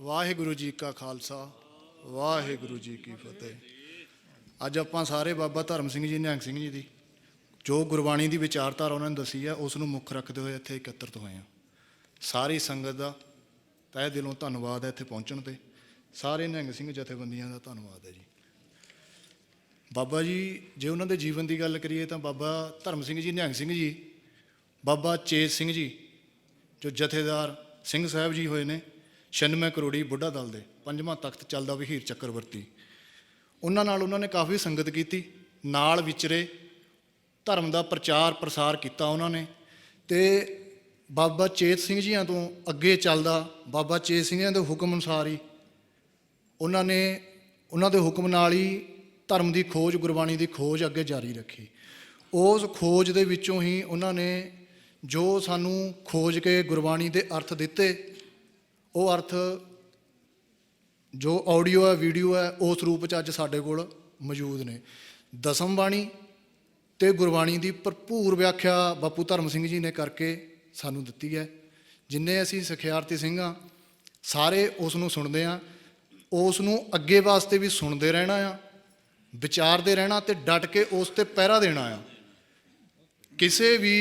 ਵਾਹਿਗੁਰੂ ਜੀ ਕਾ ਖਾਲਸਾ, ਵਾਹਿਗੁਰੂ ਜੀ ਕੀ ਫਤਿਹ। ਅੱਜ ਆਪਾਂ ਸਾਰੇ ਬਾਬਾ ਧਰਮ ਸਿੰਘ ਜੀ, ਨਿਹੰਗ ਸਿੰਘ ਜੀ ਦੀ, ਜੋ ਗੁਰਬਾਣੀ ਦੀ ਵਿਚਾਰਧਾਰਾ ਉਹਨਾਂ ਨੇ ਦੱਸੀ ਹੈ ਉਸ ਨੂੰ ਮੁੱਖ ਰੱਖਦੇ ਹੋਏ ਇੱਥੇ ਇਕੱਤਰਤ ਹੋਏ ਹਾਂ। ਸਾਰੀ ਸੰਗਤ ਦਾ ਤਹਿ ਦਿਲੋਂ ਧੰਨਵਾਦ ਹੈ ਇੱਥੇ ਪਹੁੰਚਣ ਤੇ। ਸਾਰੇ ਨਿਹੰਗ ਸਿੰਘ ਜਥੇਬੰਦੀਆਂ ਦਾ ਧੰਨਵਾਦ ਹੈ ਜੀ। ਬਾਬਾ ਜੀ, ਜੇ ਉਹਨਾਂ ਦੇ ਜੀਵਨ ਦੀ ਗੱਲ ਕਰੀਏ ਤਾਂ ਬਾਬਾ ਧਰਮ ਸਿੰਘ ਜੀ, ਨਿਹੰਗ ਸਿੰਘ ਜੀ, ਬਾਬਾ ਚੇਤ ਸਿੰਘ ਜੀ, ਜੋ ਜਥੇਦਾਰ ਸਿੰਘ ਸਾਹਿਬ ਜੀ ਹੋਏ ਨੇ 96 ਕਰੋੜੀ ਬੁੱਢਾ ਦਲ ਦੇ ਪੰਜਵਾਂ ਤਖਤ ਚੱਲਦਾ ਵਹੀਰ ਚੱਕਰਵਰਤੀ। ਉਹਨਾਂ ਨਾਲ ਉਹਨਾਂ ਨੇ ਕਾਫੀ ਸੰਗਤ ਕੀਤੀ, ਨਾਲ ਵਿਚਰੇ ਧਰਮ ਦਾ ਪ੍ਰਚਾਰ ਪ੍ਰਸਾਰ ਕੀਤਾ ਉਹਨਾਂ ਨੇ ਤੇ ਬਾਬਾ ਚੇਤ ਸਿੰਘ ਜੀਆਂ ਤੋਂ ਅੱਗੇ ਚੱਲਦਾ ਬਾਬਾ ਚੇਤ ਸਿੰਘ ਜੀਆਂ ਦੇ ਹੁਕਮ ਅਨੁਸਾਰ ਹੀ ਉਹਨਾਂ ਨੇ ਉਹਨਾਂ ਦੇ ਹੁਕਮ ਨਾਲ ਹੀ ਧਰਮ ਦੀ ਖੋਜ, ਗੁਰਬਾਣੀ ਦੀ ਖੋਜ ਅੱਗੇ ਜਾਰੀ ਰੱਖੀ। ਉਸ ਖੋਜ ਦੇ ਵਿੱਚੋਂ ਹੀ ਉਹਨਾਂ ਨੇ ਜੋ ਸਾਨੂੰ ਖੋਜ ਕੇ ਗੁਰਬਾਣੀ ਦੇ ਅਰਥ ਦਿੱਤੇ ਉਹ ਅਰਥ ਜੋ ਆਡੀਓ ਹੈ, ਵੀਡੀਓ ਹੈ, ਉਸ ਰੂਪ ਚ ਅੱਜ ਸਾਡੇ ਕੋਲ ਮੌਜੂਦ ਨੇ। ਦਸਮ ਬਾਣੀ ਤੇ ਗੁਰਬਾਣੀ ਦੀ ਭਰਪੂਰ ਵਿਆਖਿਆ ਬਾਪੂ ਧਰਮ ਸਿੰਘ ਜੀ ਨੇ ਕਰਕੇ ਸਾਨੂੰ ਦਿੱਤੀ ਹੈ। ਜਿੰਨੇ ਅਸੀਂ ਸਿਖਿਆਰਥੀ ਸਿੰਘ ਹਾਂ, ਸਾਰੇ ਉਸ ਨੂੰ ਸੁਣਦੇ ਹਾਂ, ਉਸ ਨੂੰ ਅੱਗੇ ਵਾਸਤੇ ਵੀ ਸੁਣਦੇ ਰਹਿਣਾ ਆ, ਵਿਚਾਰਦੇ ਰਹਿਣਾ ਤੇ ਡਟ ਕੇ ਉਸ ਤੇ ਪਹਿਰਾ ਦੇਣਾ ਆ। ਕਿਸੇ ਵੀ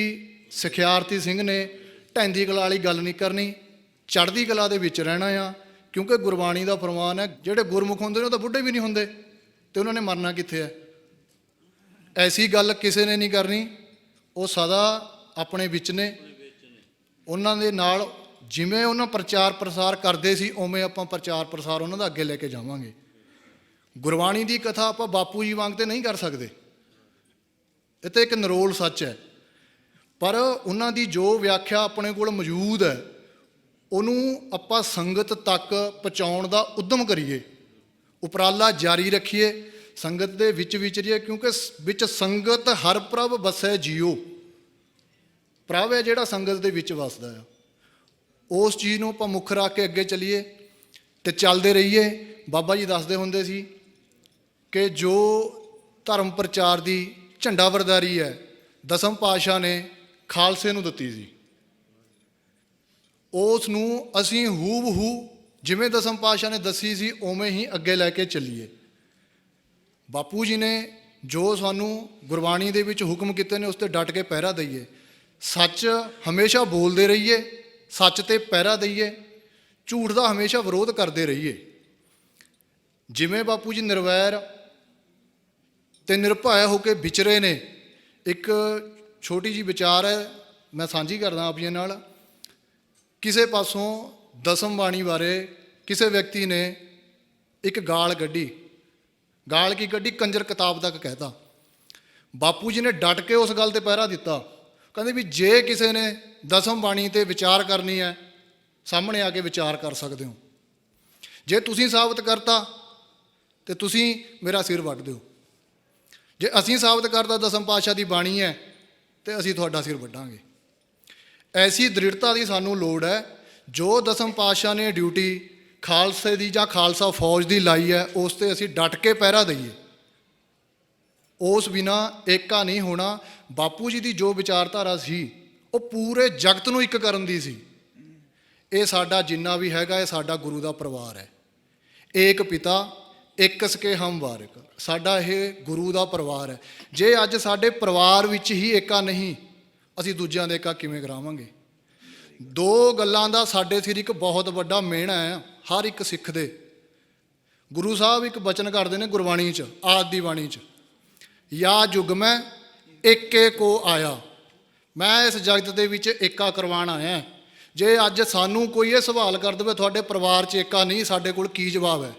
ਸਿਖਿਆਰਥੀ ਸਿੰਘ ਨੇ ਢੈਂਦੀ ਕਲਾ ਵਾਲੀ ਗੱਲ ਨਹੀਂ ਕਰਨੀ ਚੜ੍ਹਦੀ ਕਲਾ ਦੇ ਵਿੱਚ ਰਹਿਣਾ ਆ, ਕਿਉਂਕਿ ਗੁਰਬਾਣੀ ਦਾ ਫਰਮਾਨ ਹੈ, ਜਿਹੜੇ ਗੁਰਮੁਖ ਹੁੰਦੇ ਨੇ ਉਹ ਤਾਂ ਬੁੱਢੇ ਵੀ ਨਹੀਂ ਹੁੰਦੇ, ਤੇ ਉਹਨਾਂ ਨੇ ਮਰਨਾ ਕਿੱਥੇ ਹੈ? ਐਸੀ ਗੱਲ ਕਿਸੇ ਨੇ ਨਹੀਂ ਕਰਨੀ, ਉਹ ਸਦਾ ਆਪਣੇ ਵਿੱਚ ਨੇ, ਉਹਨਾਂ ਦੇ ਨਾਲ ਜਿਵੇਂ ਉਹਨਾਂ ਪ੍ਰਚਾਰ ਪ੍ਰਸਾਰ ਕਰਦੇ ਸੀ, ਉਵੇਂ ਆਪਾਂ ਪ੍ਰਚਾਰ ਪ੍ਰਸਾਰ ਉਹਨਾਂ ਦਾ ਅੱਗੇ ਲੈ ਕੇ ਜਾਵਾਂਗੇ। ਗੁਰਬਾਣੀ ਦੀ ਕਥਾ ਆਪਾਂ ਬਾਪੂ ਜੀ ਵਾਂਗ ਤੇ ਨਹੀਂ ਕਰ ਸਕਦੇ। ਇਹ ਤੇ ਇੱਕ ਨਰੋਲ ਸੱਚ ਹੈ। ਪਰ ਉਹਨਾਂ ਦੀ ਜੋ ਵਿਆਖਿਆ ਆਪਣੇ ਕੋਲ ਮੌਜੂਦ ਹੈ ਉਹਨੂੰ ਆਪਾਂ ਸੰਗਤ ਤੱਕ ਪਹੁੰਚਾਉਣ ਦਾ ਉਦਮ ਕਰੀਏ। ਉਪਰਾਲਾ ਜਾਰੀ ਰੱਖੀਏ, ਸੰਗਤ ਦੇ ਵਿੱਚ ਵਿਚਰੀਏ, ਕਿਉਂਕਿ ਵਿੱਚ ਸੰਗਤ ਹਰ ਪ੍ਰਭ ਵਸੈ ਜੀਓ। ਪ੍ਰਭ ਹੈ ਜਿਹੜਾ ਸੰਗਤ ਦੇ ਵਿੱਚ ਵਸਦਾ ਆ। ਉਸ ਚੀਜ਼ ਨੂੰ ਆਪਾਂ ਮੁੱਖ ਰੱਖ ਕੇ ਅੱਗੇ ਚੱਲੀਏ ਤੇ ਚੱਲਦੇ ਰਹੀਏ। ਬਾਬਾ ਜੀ ਦੱਸਦੇ ਹੁੰਦੇ ਸੀ ਕਿ ਜੋ ਧਰਮ ਪ੍ਰਚਾਰ ਦੀ ਝੰਡਾ ਵਰਦਾਰੀ ਹੈ, ਦਸਮ ਪਾਤਸ਼ਾਹ ਨੇ ਖਾਲਸੇ ਨੂੰ ਦਿੱਤੀ ਸੀ। ਉਸ ਨੂੰ ਅਸੀਂ ਹੂਬ ਹੂ ਜਿਵੇਂ ਦਸਮ ਪਾਤਸ਼ਾਹ ਨੇ ਦੱਸੀ ਸੀ, ਉਵੇਂ ਹੀ ਅੱਗੇ ਲੈ ਕੇ ਚੱਲੀਏ। ਬਾਪੂ ਜੀ ਨੇ ਜੋ ਸਾਨੂੰ ਗੁਰਬਾਣੀ ਦੇ ਵਿੱਚ ਹੁਕਮ ਕੀਤੇ ਨੇ ਉਸ ਤੇ ਡਟ ਕੇ ਪਹਿਰਾ ਦਈਏ। ਸੱਚ ਹਮੇਸ਼ਾ ਬੋਲਦੇ ਰਹੀਏ, ਸੱਚ ਤੇ ਪਹਿਰਾ ਦਈਏ, ਝੂਠ ਦਾ ਹਮੇਸ਼ਾ ਵਿਰੋਧ ਕਰਦੇ ਰਹੀਏ। ਜਿਵੇਂ ਬਾਪੂ ਜੀ ਨਿਰਵੈਰ ਤੇ ਨਿਰਭੈ ਹੋ ਕੇ ਵਿਚਰੇ ਨੇ, ਇੱਕ ਛੋਟੀ ਜੀ ਵਿਚਾਰ ਹੈ, ਮੈਂ ਸਾਂਝੀ ਕਰਦਾ ਆਪ ਜੀ ਨਾਲ। ਕਿਸੇ ਪਾਸੋਂ ਦਸਮ ਬਾਣੀ ਬਾਰੇ ਕਿਸੇ ਵਿਅਕਤੀ ਨੇ ਇੱਕ ਗਾਲ ਕੱਢੀ। ਗਾਲ ਕੀ ਕੱਢੀ? ਕੰਜਰ ਕਿਤਾਬ ਤੱਕ ਕਹਿਤਾ। ਬਾਪੂ ਜੀ ਨੇ ਡਟ ਕੇ ਉਸ ਗੱਲ ਤੇ ਪਹਿਰਾ ਦਿੱਤਾ। ਕਹਿੰਦੇ ਵੀ ਜੇ ਕਿਸੇ ਨੇ ਦਸਮ ਬਾਣੀ ਤੇ ਵਿਚਾਰ ਕਰਨੀ ਹੈ, ਸਾਹਮਣੇ ਆ ਕੇ ਵਿਚਾਰ ਕਰ ਸਕਦੇ ਹੋ। ਜੇ ਤੁਸੀਂ ਸਾਬਤ ਕਰਤਾ, ਤੇ ਤੁਸੀਂ ਮੇਰਾ ਸਿਰ ਵੱਢ ਦਿਓ। ਜੇ ਅਸੀਂ ਸਾਬਤ ਕਰਤਾ ਦਸਮ ਪਾਤਸ਼ਾਹ ਦੀ ਬਾਣੀ ਹੈ, ਤੇ ਅਸੀਂ ਤੁਹਾਡਾ ਸਿਰ ਵੱਢਾਂਗੇ। ਐਸੀ ਦ੍ਰਿੜਤਾ ਦੀ ਸਾਨੂੰ ਲੋੜ ਹੈ, ਜੋ ਦਸਮ ਪਾਤਸ਼ਾਹ ਨੇ ਡਿਊਟੀ ਖਾਲਸੇ ਦੀ ਜਾਂ ਖਾਲਸਾ ਫੌਜ ਦੀ ਲਾਈ ਹੈ, ਉਸ ਤੇ ਅਸੀਂ ਡਟ ਕੇ ਪਹਿਰਾ ਦਈਏ। ਉਸ ਬਿਨਾ ਏਕਾ ਨਹੀਂ ਹੋਣਾ। ਬਾਪੂ ਜੀ ਦੀ ਜੋ ਵਿਚਾਰਧਾਰਾ ਸੀ, ਉਹ ਪੂਰੇ ਜਗਤ ਨੂੰ ਇੱਕ ਕਰਨ ਦੀ ਸੀ। ਇਹ ਸਾਡਾ ਜਿੰਨਾ ਵੀ ਹੈਗਾ, ਇਹ ਸਾਡਾ ਗੁਰੂ ਦਾ ਪਰਿਵਾਰ ਹੈ। ਏਕ ਪਿਤਾ, ਇੱਕ ਸਕੇ ਹਮ ਵਾਰਿਕ। ਸਾਡਾ ਇਹ ਗੁਰੂ ਦਾ ਪਰਿਵਾਰ ਹੈ। ਜੇ ਅੱਜ ਸਾਡੇ ਪਰਿਵਾਰ ਵਿੱਚ ਹੀ ਏਕਾ ਨਹੀਂ ਅਸੀਂ ਦੂਜਿਆਂ ਦੇ ਏਕਾ ਕਿਵੇਂ ਕਰਾਵਾਂਗੇ? ਦੋ ਗੱਲਾਂ ਦਾ ਸਾਡੇ ਸਿਰ ਇੱਕ ਬਹੁਤ ਵੱਡਾ ਮਿਹਣਾ ਹੈ, ਹਰ ਇੱਕ ਸਿੱਖ ਦੇ। ਗੁਰੂ ਸਾਹਿਬ ਇੱਕ ਬਚਨ ਕਰਦੇ ਨੇ ਗੁਰਬਾਣੀ 'ਚ, ਆਦ ਦੀ ਬਾਣੀ 'ਚ। ਯਾ ਜੁਗ ਮੈਂ ਏਕੇ ਕੋ ਆਇਆ। ਮੈਂ ਇਸ ਜਗਤ ਦੇ ਵਿੱਚ ਏਕਾ ਕਰਵਾਉਣ ਆਇਆ ਜੇ ਅੱਜ ਸਾਨੂੰ ਕੋਈ ਇਹ ਸਵਾਲ ਕਰ ਦੇਵੇ, ਤੁਹਾਡੇ ਪਰਿਵਾਰ 'ਚ ਏਕਾ ਨਹੀਂ, ਸਾਡੇ ਕੋਲ ਕੀ ਜਵਾਬ ਹੈ?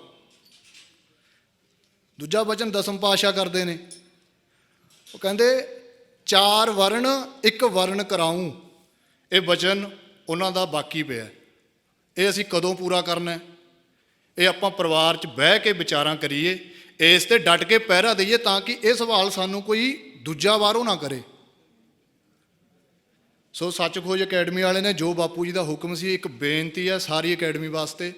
ਦੂਜਾ ਬਚਨ ਦਸਮ ਪਾਸ਼ਾ ਕਰਦੇ ਨੇ। ਉਹ ਕਹਿੰਦੇ ਚਾਰ ਵਰਣ, ਇੱਕ ਵਰਣ ਕਰਾਉਂ ਇਹ ਵਚਨ ਉਹਨਾਂ ਦਾ ਬਾਕੀ ਪਿਆ। ਇਹ ਅਸੀਂ ਕਦੋਂ ਪੂਰਾ ਕਰਨਾ ਹੈ? ਇਹ ਆਪਾਂ ਪਰਿਵਾਰ 'ਚ ਬਹਿ ਕੇ ਵਿਚਾਰਾਂ ਕਰੀਏ। ਇਸ ਤੇ ਡਟ ਕੇ ਪਹਿਰਾ ਦਈਏ ਤਾਂ ਕਿ ਇਹ ਸਵਾਲ ਸਾਨੂੰ ਕੋਈ ਦੂਜਾ ਬਾਹਰੋਂ ਨਾ ਕਰੇ। ਸੋ ਸੱਚ ਖੋਜ ਅਕੈਡਮੀ ਵਾਲੇ ਨੇ ਜੋ ਬਾਪੂ ਜੀ ਦਾ ਹੁਕਮ ਸੀ, ਇੱਕ ਬੇਨਤੀ ਹੈ ਸਾਰੀ ਅਕੈਡਮੀ ਵਾਸਤੇ।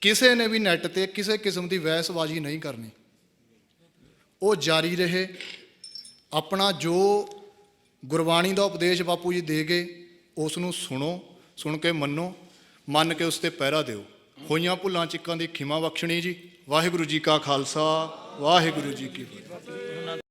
ਕਿਸੇ ਨੇ ਵੀ ਨੈਟ ਤੇ ਕਿਸੇ ਕਿਸਮ ਦੀ ਵਹਿਸਬਾਜ਼ੀ ਨਹੀਂ ਕਰਨੀ। ਉਹ ਜਾਰੀ ਰਹੇ ਆਪਣਾ ਜੋ ਗੁਰਬਾਣੀ ਦਾ ਉਪਦੇਸ਼ ਬਾਪੂ ਜੀ ਦੇ ਗਏ, ਉਸ ਨੂੰ ਸੁਣੋ, ਸੁਣ ਕੇ ਮੰਨੋ, ਮੰਨ ਕੇ ਉਸ ਤੇ ਪਹਿਰਾ ਦਿਓ। ਹੋਈਆਂ ਭੁੱਲਾਂ ਚਿੱਕਾਂ ਦੀ ਖਿਮਾ ਬਖਸ਼ਣੀ ਜੀ। ਵਾਹਿਗੁਰੂ ਜੀ ਕਾ ਖਾਲਸਾ, ਵਾਹਿਗੁਰੂ ਜੀ ਕੀ ਫਤਿਹ।